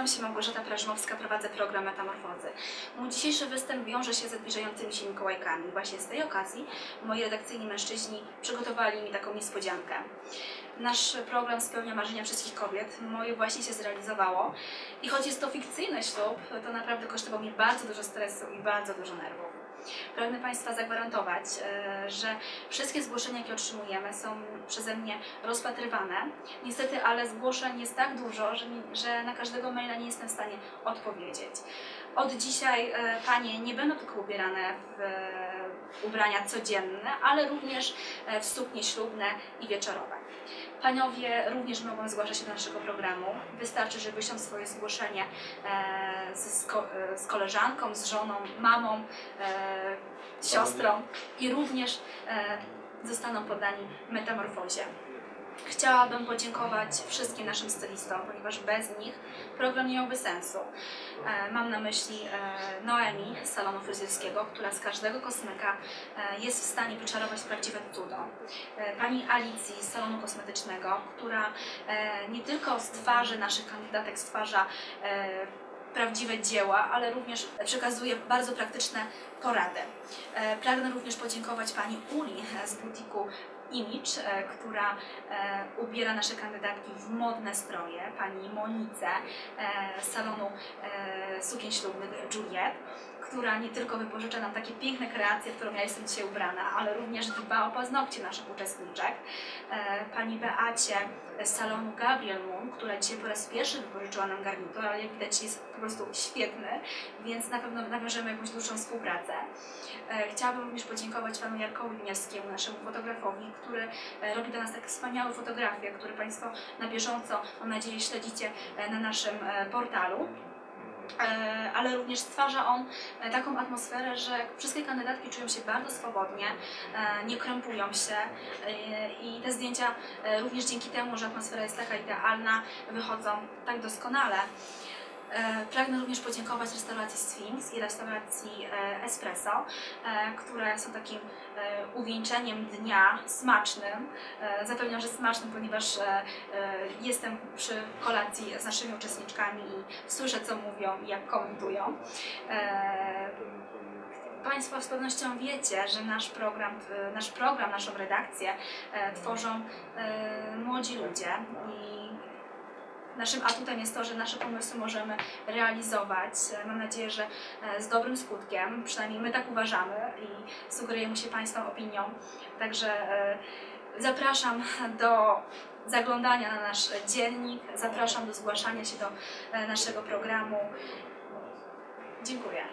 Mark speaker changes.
Speaker 1: Nazywam się Małgorzata Prażmowska, prowadzę program Metamorfozy. Mój dzisiejszy występ wiąże się ze zbliżającymi się Mikołajkami. Właśnie z tej okazji moi redakcyjni mężczyźni przygotowali mi taką niespodziankę. Nasz program spełnia marzenia wszystkich kobiet, moje właśnie się zrealizowało i choć jest to fikcyjny ślub, to naprawdę kosztował mi bardzo dużo stresu i bardzo dużo nerwów. Pragnę Państwa zagwarantować, e, że wszystkie zgłoszenia, jakie otrzymujemy, są przeze mnie rozpatrywane. Niestety, ale zgłoszeń jest tak dużo, że, na każdego maila nie jestem w stanie odpowiedzieć. Od dzisiaj e, Panie nie będą tylko ubierane w e, ubrania codzienne, ale również w suknie ślubne i wieczorowe. Panowie również mogą zgłaszać się do naszego programu. Wystarczy, że wyślą swoje zgłoszenie z, z, ko- z koleżanką, z żoną, mamą, siostrą i również e, zostaną poddani metamorfozie. Chciałabym podziękować wszystkim naszym stylistom, ponieważ bez nich program nie miałby sensu. E, Mam na myśli e, Noemi z salonu fryzjerskiego, która z każdego kosmyka jest w stanie wyczarować prawdziwe cudo. Pani Alicji z salonu kosmetycznego, która nie tylko z twarzy naszych kandydatek stwarza prawdziwe dzieła, ale również przekazuje bardzo praktyczne porady. E, Pragnę również podziękować Pani Uli z butiku Image, e, która e, ubiera nasze kandydatki w modne stroje, pani Monice z salonu sukien ślubnych Juliet, która nie tylko wypożycza nam takie piękne kreacje, w którą ja jestem dzisiaj ubrana, ale również dba o paznokcie naszych uczestniczek. E, pani Beacie z salonu Gabriel Moon, która dzisiaj po raz pierwszy wypożyczyła nam garnitur, ale jak widać jest po prostu świetny, więc na pewno nawiążemy jakąś dłuższą współpracę. E, Chciałabym również podziękować panu Jarkowi Winiarskiemu, naszemu fotografowi, który e, robi dla nas tak wspaniałe fotografie, które Państwo na bieżąco, mam nadzieję, śledzicie na naszym portalu. E, Ale również stwarza on e, taką atmosferę, że wszystkie kandydatki czują się bardzo swobodnie, e, nie krępują się i te zdjęcia również dzięki temu, że atmosfera jest taka idealna, wychodzą tak doskonale. E, Pragnę również podziękować restauracji Sphinx i restauracji e, Espresso, e, które są takim uwieńczeniem dnia smacznym. Zapewniam, że smacznym, ponieważ jestem przy kolacji z naszymi uczestniczkami i słyszę, co mówią i jak komentują. Państwo z pewnością wiecie, że nasz program, nasz program, naszą redakcję tworzą młodzi ludzie i Naszym atutem jest to, że nasze pomysły możemy realizować. Mam nadzieję, że e, z dobrym skutkiem, przynajmniej my tak uważamy i sugerujemy się Państwa opinią. Także e, zapraszam do zaglądania na nasz dziennik, zapraszam do zgłaszania się do e, naszego programu. Dziękuję.